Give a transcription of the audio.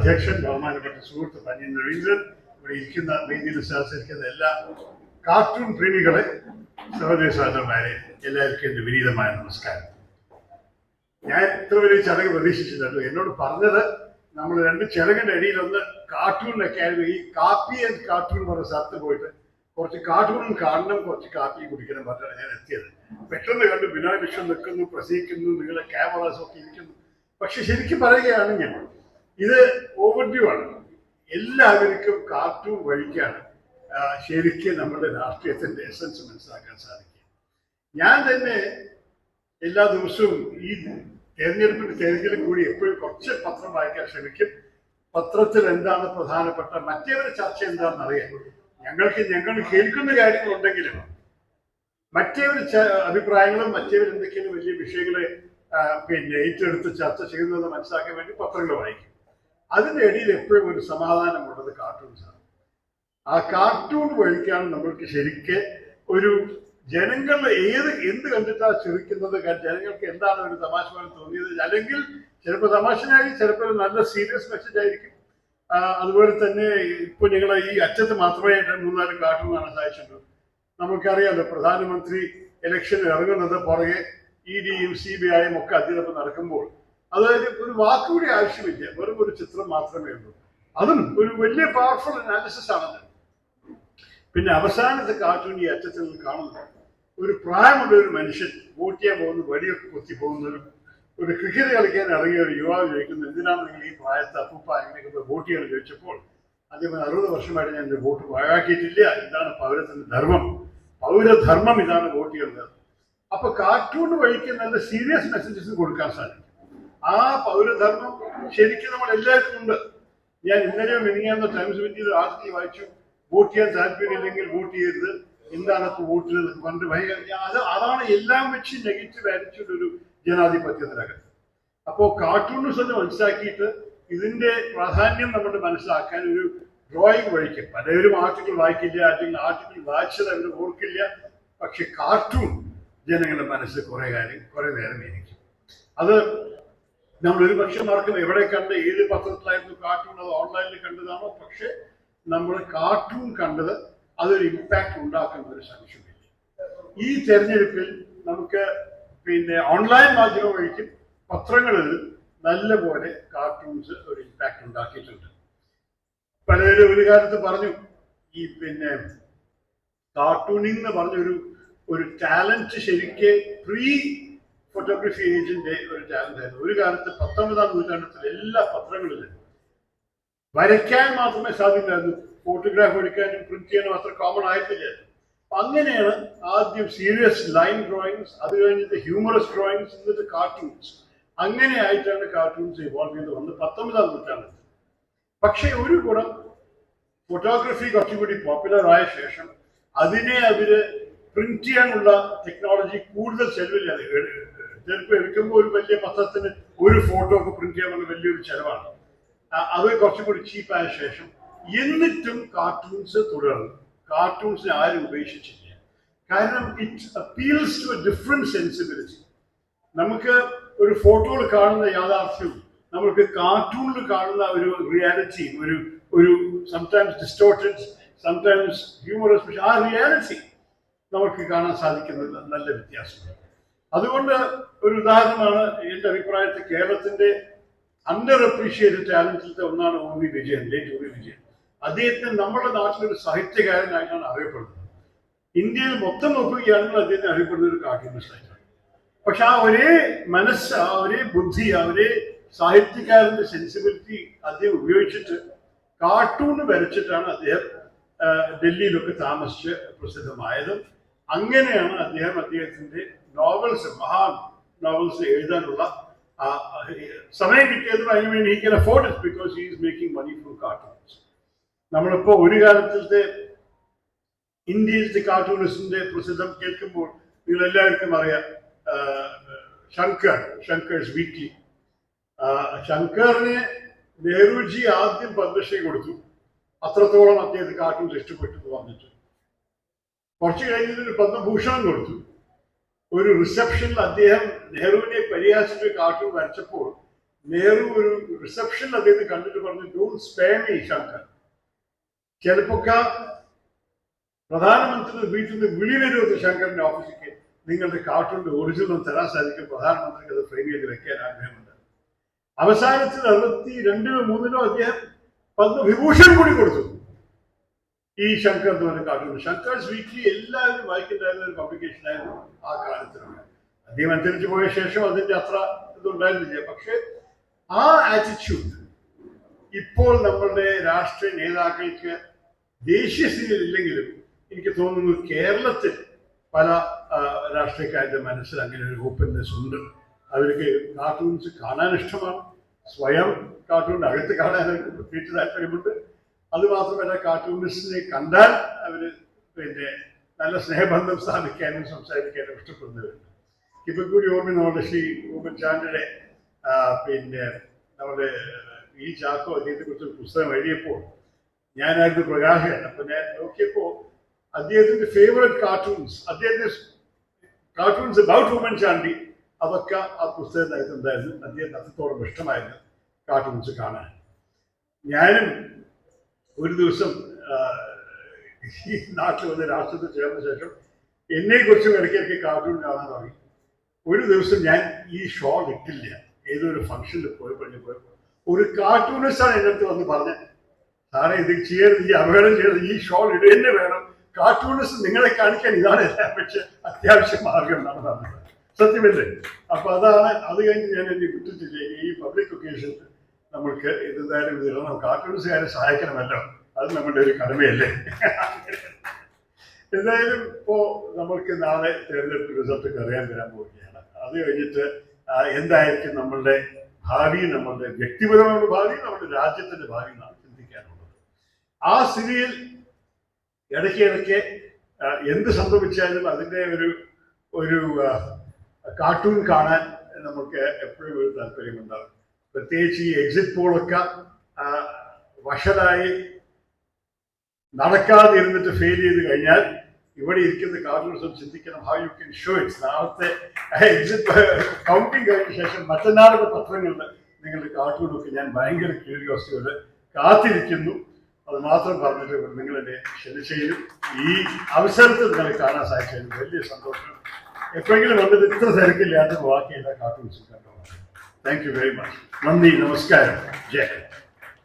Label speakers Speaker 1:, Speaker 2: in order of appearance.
Speaker 1: അധ്യക്ഷൻ ബഹുമാനപ്പെട്ട സുഹൃത്ത് പന്യൻ രവീന്ദ്രൻ ഇവിടെ ഇരിക്കുന്ന വേദിയിൽ സഹകരിക്കുന്ന എല്ലാ കാർട്ടൂൺ പ്രേമികളെ സഹോദരി സഹോദരന്മാരെ എല്ലാവർക്കും എന്റെ വിനീതമായ നമസ്കാരം. ഞാൻ ഇത്ര വലിയ ചടങ്ങ് പ്രതീക്ഷിച്ചിട്ടുണ്ട് എന്നോട് പറഞ്ഞത് നമ്മൾ രണ്ട് ചിറകിന്റെ അടിയിൽ ഒന്ന് കാർട്ടൂൺ ആയിരുന്നു. ഈ കാപ്പി ആൻഡ് കാർട്ടൂൺ പറഞ്ഞ സ്ഥലത്ത് പോയിട്ട് കുറച്ച് കാർട്ടൂണും കാണണം കുറച്ച് കാപ്പിയും കുടിക്കണം പറഞ്ഞാണ് ഞാൻ എത്തിയത്. പെട്ടെന്ന് കണ്ടു ബിനോയ് വിശ്വം നിൽക്കുന്നു പ്രസംഗിക്കുന്നു നിങ്ങളെ ക്യാമറാസ് ഒക്കെ ഇരിക്കുന്നു. പക്ഷെ ശരിക്കും പറയുകയാണെങ്കിൽ ഇത് ഓവർഡ്യൂ ആണ്. എല്ലാവർക്കും കാർട്ടൂൺ വഴിക്കാണ് ശരിക്കും നമ്മുടെ രാഷ്ട്രീയത്തിന്റെ എസൻസ് മനസ്സിലാക്കാൻ സാധിക്കുക. ഞാൻ തന്നെ എല്ലാ ദിവസവും ഈ തെരഞ്ഞെടുപ്പിന്റെ തിരക്കിൽ കൂടി എപ്പോഴും കുറച്ച് പത്രം വായിക്കാൻ ശ്രമിക്കും. പത്രത്തിൽ എന്താണ് പ്രധാനപ്പെട്ട മറ്റേവരുടെ ചർച്ച എന്താണെന്ന് അറിയാം ഞങ്ങൾക്ക് ഞങ്ങൾ കേൾക്കുന്ന കാര്യങ്ങളുണ്ടെങ്കിലും മറ്റേവർ അഭിപ്രായങ്ങളും മറ്റേവർ എന്തൊക്കെയാണ് വലിയ വിഷയങ്ങളെ പിന്നെ ഏറ്റെടുത്ത് ചർച്ച ചെയ്യുന്നത് മനസ്സിലാക്കാൻ വേണ്ടി പത്രങ്ങൾ വായിക്കും. അതിന്റെ ഇടയിൽ എപ്പോഴും ഒരു സമാധാനമുള്ളത് കാർട്ടൂൺസാണ് ആ കാർട്ടൂൺ വഴിക്കാണ് നമ്മൾക്ക് ശരിക്ക് ഒരു ജനങ്ങൾ ഏത് എന്ത് കണ്ടിട്ടാ ചിരിക്കുന്നത് ജനങ്ങൾക്ക് എന്താണ് ഒരു തമാശ പോലെ തോന്നിയത്? അല്ലെങ്കിൽ ചിലപ്പോൾ തമാശനായി ചിലപ്പോൾ നല്ല സീരിയസ് മെസ്സേജ് ആയിരിക്കും. അതുപോലെ തന്നെ ഇപ്പൊ ഞങ്ങൾ ഈ അറ്റത്ത് മാത്രമേ മൂന്നാൽ കാർട്ടൂൺ കാണാൻ സാധിച്ചിട്ടുള്ളൂ. നമുക്കറിയാമല്ലോ പ്രധാനമന്ത്രി ഇലക്ഷൻ ഇറങ്ങുന്നത് പുറകെ ഇ ഡിയും സി ബി ഐയും ഒക്കെ അതിനൊപ്പം നടക്കുമ്പോൾ അതായത് ഒരു വാക്കുകൂടി ആവശ്യമില്ല. വെറും ഒരു ചിത്രം മാത്രമേ ഉള്ളൂ. അതും ഒരു വലിയ പവർഫുൾ അനാലിസിസ് ആണത് പിന്നെ അവസാനത്തെ കാർട്ടൂൺ ഈ അറ്റത്തിൽ നിന്ന് കാണുന്നത് ഒരു പ്രായമുള്ള ഒരു മനുഷ്യൻ വോട്ട് ചെയ്യാൻ പോകുന്ന വടിയൊക്കെ കുത്തി പോകുന്നൊരു ഒരു ക്രിക്കറ്റ് കളിക്കാൻ ഇറങ്ങിയ ഒരു യുവാവ് ചോദിക്കുന്നു എന്തിനാണ് നിങ്ങൾ ഈ പ്രായത്തെ അപ്പൂപ്പ എങ്ങനെയൊക്കെ വോട്ട് ചെയ്യണം? ചോദിച്ചപ്പോൾ അദ്ദേഹം അറുപത് വർഷമായിട്ട് ഞാൻ എന്റെ വോട്ട് പാഴാക്കിയിട്ടില്ല ഇതാണ് പൗരത്തിന്റെ ധർമ്മം. പൗരധർമ്മം ഇതാണ് വോട്ട് ചെയ്യുന്നത്. അപ്പൊ കാർട്ടൂൺ വഴിക്ക് നല്ല സീരിയസ് മെസ്സേജസ് കൊടുക്കാൻ സാധിക്കും. ആ പൗരധർമ്മം ശരിക്കും നമ്മൾ എല്ലാവർക്കും ഉണ്ട്. ഞാൻ ഇന്നലെ മിനിങ്ങാന്ന് ടൈംസ് വിദ്യ ആർട്ടിക്കൽ വായിച്ചു. വോട്ട് ചെയ്യാൻ താല്പര്യമില്ലെങ്കിൽ വോട്ട് ചെയ്യരുത്. എന്താണ് വോട്ട് പണ്ട് ഭയങ്കര അത് അതാണ് എല്ലാം വെച്ച് നെഗറ്റീവ് ആറ്റിറ്റ്യൂഡ് ഒരു ജനാധിപത്യത്തിനകത്ത് അപ്പോ കാർട്ടൂൺസ് എന്ന് മനസ്സിലാക്കിയിട്ട് ഇതിന്റെ പ്രാധാന്യം നമ്മൾ മനസ്സിലാക്കാൻ ഒരു ഡ്രോയിങ് വഴിക്കും. പലരും ആർട്ടിക്കിൾ വായിക്കില്ല അല്ലെങ്കിൽ ആർട്ടിക്കിൾ വായിച്ചത് അവർ ഓർക്കില്ല. പക്ഷെ കാർട്ടൂൺ ജനങ്ങളുടെ മനസ്സിൽ കുറെ കാര്യം കുറെ നേരം ഇരിക്കും. അത് നമ്മൾ ഒരു പക്ഷെ മറക്കും എവിടെ കണ്ട് ഏത് പത്രത്തിലായിരുന്നു കാർട്ടൂൺ അത് ഓൺലൈനിൽ കണ്ടതാണോ പക്ഷെ നമ്മൾ കാർട്ടൂൺ കണ്ടത് അതൊരു ഇമ്പാക്ട് ഉണ്ടാക്കുന്ന ഒരു സംശയമില്ല. ഈ തെരഞ്ഞെടുപ്പിൽ നമുക്ക് പിന്നെ ഓൺലൈൻ മാധ്യമം വഴിക്കും പത്രങ്ങളിൽ നല്ലപോലെ കാർട്ടൂൺസ് ഒരു ഇമ്പാക്ട് ഉണ്ടാക്കിയിട്ടുണ്ട്. പലരും ഒരു കാലത്ത് പറഞ്ഞു ഈ പിന്നെ കാർട്ടൂണിംഗ് എന്ന് പറഞ്ഞൊരു ഒരു ടാലന്റ് ശരിക്ക് പ്രീ ഫോട്ടോഗ്രഫി ഏജിന്റെ ഒരു ടാലന്റ് ആയിരുന്നു. ഒരു കാലത്ത് പത്തൊമ്പതാം നൂറ്റാണ്ടത്തിൽ എല്ലാ പത്രങ്ങളിലും വരയ്ക്കാൻ മാത്രമേ സാധ്യമായിരുന്നു ഫോട്ടോഗ്രാഫ് എടുക്കാനും പ്രിന്റ് ചെയ്യാനും അത്ര കോമൺ ആയിരുന്നില്ല അങ്ങനെയാണ് ആദ്യം സീരിയസ് ലൈൻ ഡ്രോയിങ്സ് അത് കഴിഞ്ഞിട്ട് ഹ്യൂമറസ് ഡ്രോയിങ്സ് എന്നിട്ട് കാർട്ടൂൺസ് അങ്ങനെ ആയിട്ടാണ് കാർട്ടൂൺസ് ഇവോൾവ് ചെയ്ത് വന്നത് പത്തൊമ്പതാം നൂറ്റാണ്ടിൽ. പക്ഷേ ഒരു ഗുണം ഫോട്ടോഗ്രഫി കുറച്ചുകൂടി പോപ്പുലർ ആയ ശേഷം അതിനെ അവർ പ്രിന്റ് ചെയ്യാനുള്ള ടെക്നോളജി കൂടുതൽ ചെലവില്ല. ചിലപ്പോൾ എടുക്കുമ്പോൾ ഒരു വലിയ പത്രത്തിന് ഒരു ഫോട്ടോ ഒക്കെ പ്രിന്റ് ചെയ്യാൻ വലിയൊരു ചെലവാണ്. അത് കുറച്ചും കൂടി ചീപ്പായ ശേഷം എന്നിട്ടും കാർട്ടൂൺസ് തുടർന്നു കാർട്ടൂൺസിനെ ആരും ഉപേക്ഷിച്ചില്ല. കാരണം it appeals to a different sensibility നമുക്ക് ഒരു ഫോട്ടോയിൽ കാണുന്ന യാഥാർത്ഥ്യവും നമുക്ക് കാർട്ടൂണിൽ കാണുന്ന ഒരു റിയാലിറ്റിയും ഒരു ഒരു സംടൈംസ് ഡിസ്റ്റോർട്ടഡ് സംടൈംസ് ഹ്യൂമറസ് ആ റിയാലിറ്റി നമുക്ക് കാണാൻ സാധിക്കുന്നത് നല്ല വ്യത്യാസം അതുകൊണ്ട് ഒരു ഉദാഹരണമാണ് എന്റെ അഭിപ്രായത്തിൽ കേരളത്തിന്റെ അണ്ടർ അപ്രീഷിയേറ്റഡ് ടാലൻസിലത്തെ ഒന്നാണ് O V Vijayan late O V Vijayan. അദ്ദേഹത്തിന് നമ്മുടെ നാട്ടിലൊരു സാഹിത്യകാരനായിട്ടാണ് അറിയപ്പെടുന്നത്. ഇന്ത്യയിൽ മൊത്തം നോക്കുകയാണെങ്കിൽ അദ്ദേഹത്തെ അറിയപ്പെടുന്ന ഒരു കാർട്ടൂണിസ്റ്റായിട്ടാണ് പക്ഷെ ആ ഒരേ മനസ്സ് ആ ഒരേ ബുദ്ധി ആ ഒരേ സാഹിത്യകാരന്റെ സെൻസിബിലിറ്റി അദ്ദേഹം ഉപയോഗിച്ചിട്ട് കാർട്ടൂൺ വരച്ചിട്ടാണ് അദ്ദേഹം ഡൽഹിയിലൊക്കെ താമസിച്ച് പ്രസിദ്ധമായത് അങ്ങനെയാണ് അദ്ദേഹം അദ്ദേഹത്തിന്റെ നോവൽസ് മഹാ നോവൽസ് എഴുതാനുള്ള സമയം കിട്ടിയതും അതിനുവേണ്ടി he can afford it because he is making money from cartoons നമ്മളിപ്പോ ഒരു കാലത്തിലത്തെ ഇന്ത്യയിലത്തെ കാർട്ടൂണിസ്റ്റിന്റെ പ്രസിദ്ധം കേൾക്കുമ്പോൾ നിങ്ങൾ എല്ലാവർക്കും അറിയാം ശങ്കർ ശങ്കേഴ്സ് വീക്ക്ലി ശങ്കറിനെ നെഹ്റുജി ആദ്യം പദ്മശ്രീ കൊടുത്തു. അത്രത്തോളം അദ്ദേഹത്തെ കാർട്ടൂൺസ് ഇഷ്ടപ്പെട്ടു എന്ന് വന്നിട്ട് കുറച്ച് കഴിഞ്ഞതിന് പത്മഭൂഷണം കൊടുത്തു. ഒരു റിസപ്ഷനിൽ അദ്ദേഹം നെഹ്റുവിനെ പരിഹാസിച്ച് കാർട്ടൂൺ വരച്ചപ്പോൾ നെഹ്റു ഒരു റിസപ്ഷനിൽ അദ്ദേഹത്തെ കണ്ടിട്ട് പറഞ്ഞു ഡോൺ സ്പേം ഈ ശങ്കർ. ചിലപ്പൊക്കെ പ്രധാനമന്ത്രി വീട്ടിൽ നിന്ന് വിളി വരുമെന്ന് ശങ്കറിന്റെ ഓഫീസിലേക്ക് നിങ്ങളുടെ കാർട്ടൂണിന്റെ ഒറിജിനൽ തരാൻ സാധിക്കും. പ്രധാനമന്ത്രിക്ക് അത് ഫ്രെയിം ചെയ്ത് വെക്കാൻ ആഗ്രഹമുണ്ട്. അവസാനത്തിൽ അറുപത്തി രണ്ടിലോ മൂന്നിലോ അദ്ദേഹം പത്മവിഭൂഷൺ കൂടി കൊടുത്തു. ഈ ശങ്കർ എന്ന് പറഞ്ഞ കാർട്ടൂൺ ശങ്കർസ് വീക്കിലി എല്ലാവരും വായിക്കുന്നുണ്ടായിരുന്ന ഒരു പബ്ലിക്കേഷൻ ആയിരുന്നു ആ കാലത്തിലൊക്കെ അദ്ദേഹം അന്തരിച്ചു പോയ ശേഷം അതിന്റെ അത്ര ഇതുണ്ടായിരുന്നില്ല. പക്ഷെ ആ ആറ്റിറ്റ്യൂഡ് ഇപ്പോൾ നമ്മളുടെ രാഷ്ട്രീയ നേതാക്കൾക്ക് ദേശീയ സ്ഥിതിയിൽ ഇല്ലെങ്കിലും എനിക്ക് തോന്നുന്നു കേരളത്തിൽ പല രാഷ്ട്രീയക്കാരുടെ മനസ്സിൽ അങ്ങനെ ഒരു ഓപ്പൺനെസ് ഉണ്ട് അവർക്ക് കാർട്ടൂൺസ് കാണാൻ ഇഷ്ടമാണ്. സ്വയം കാർട്ടൂൺ അകത്ത് കാണാൻ പ്രത്യേകിച്ച് താല്പര്യമുണ്ട്. അത് മാത്രമല്ല കാർട്ടൂണിസ്റ്റിനെ കണ്ടാൽ അവർ പിന്നെ നല്ല സ്നേഹബന്ധം സ്ഥാപിക്കാനും സംസാരിക്കാനും ഇഷ്ടപ്പെടുന്നവരുണ്ട്. ഇപ്പൊ കൂടി ഓർമ്മ നമ്മുടെ ശ്രീ ഉമ്മൻചാണ്ടിയുടെ പിന്നെ നമ്മുടെ ഈ ചാക്കോ അദ്ദേഹത്തെ കുറിച്ച് പുസ്തകം എഴുതിയപ്പോൾ ഞാനായിരുന്നു പ്രകാശകൻ. അപ്പൊ ഞാൻ നോക്കിയപ്പോ അദ്ദേഹത്തിന്റെ ഫേവററ്റ് കാർട്ടൂൺസ് അദ്ദേഹത്തിന്റെ കാർട്ടൂൺസ് അബൌട്ട് ഉമ്മൻ ചാണ്ടി അതൊക്കെ ആ പുസ്തകത്തിനകത്ത് ഉണ്ടായിരുന്നു. അദ്ദേഹത്തിന് അത്രത്തോളം ഇഷ്ടമായിരുന്നു കാർട്ടൂൺസ് കാണാൻ. ഞാനും ഒരു ദിവസം ഈ നാട്ടിൽ വന്ന് രാഷ്ട്രത്തിൽ ചേർന്ന ശേഷം എന്നെ കുറിച്ചും ഇടയ്ക്കിടയ്ക്ക് കാർട്ടൂൺ കാണാൻ തുടങ്ങി. ഒരു ദിവസം ഞാൻ ഈ ഷോൾ ഇട്ടില്ല ഏതൊരു ഫംഗ്ഷനിൽ പോയി പോയി. ഒരു കാർട്ടൂണിസ്റ്റാണ് എന്റെ അടുത്ത് വന്ന് പറഞ്ഞത് സാറേ ഇത് ചെയ്യരുത് ഈ അപകടം ചെയ്യരുത് ഈ ഷോൾ ഇടന്നെ വേണം. കാർട്ടൂണിസ്റ്റ് നിങ്ങളെ കാണിക്കാൻ ഇതാണ് പക്ഷെ അത്യാവശ്യ മാർഗം എന്നാണ് പറഞ്ഞത്. സത്യമല്ലേ? അപ്പൊ അതാണ് അത് കഴിഞ്ഞ് ഞാൻ എന്റെ കുറ്റത്തില്ലേ ഈ പബ്ലിക് ഒക്കേഷനിൽ നമ്മൾക്ക് ഇത് നമുക്ക് കാർട്ടൂണിസ്റ്റുകാരെ സഹായിക്കണമല്ലോ. അത് നമ്മുടെ ഒരു കടമയല്ലേ? എന്തായാലും ഇപ്പോ നമ്മൾക്ക് നാളെ തിരഞ്ഞെടുപ്പ് റിസൾട്ട് അറിയാൻ വരാൻ പോവുകയാണ്. അത് കഴിഞ്ഞിട്ട് എന്തായിരിക്കും നമ്മളുടെ ഭാവി നമ്മളുടെ വ്യക്തിപരമായ ഭാവി നമ്മുടെ രാജ്യത്തിന്റെ ഭാവി എന്നാണ് ചിന്തിക്കാനുള്ളത്. ആ സ്ഥിതിയിൽ ഇടയ്ക്ക് ഇടയ്ക്ക് എന്ത് സംഭവിച്ചാലും അതിന്റെ ഒരു ഒരു കാർട്ടൂൺ കാണാൻ നമുക്ക് എപ്പോഴും ഒരു താല്പര്യമുണ്ടാകും. പ്രത്യേകിച്ച് ഈ എക്സിറ്റ് പോളൊക്കെ വഷളായി നടക്കാതെ ഇരുന്നിട്ട് ഫെയിൽ ചെയ്ത് കഴിഞ്ഞാൽ ഇവിടെ ഇരിക്കുന്ന കാർട്ടൂൺസും ചിന്തിക്കണം. How you can show its നാളത്തെ എക്സിറ്റ് കൗണ്ടിങ് കഴിഞ്ഞ ശേഷം മറ്റന്നാളുടെ പത്രങ്ങളിൽ നിങ്ങളുടെ കാർട്ടൂണൊക്കെ ഞാൻ ഭയങ്കര ക്യൂരിയോസിറ്റിയോട് കാത്തിരിക്കുന്നു. അത് മാത്രം പറഞ്ഞിട്ട് നിങ്ങൾ എന്നെ ക്ഷണിച്ചതിലും ഈ അവസരത്തിൽ നിങ്ങളെ കാണാൻ സാധിച്ചതിലും വലിയ സന്തോഷം. എപ്പോഴെങ്കിലും വന്നിട്ട് ഇത്ര തിരക്കില്ലാത്ത ബാക്കി എല്ലാ കാർട്ടൂൺസും കണ്ടോ Thank you very much. Nandi, Namaskar, Jai.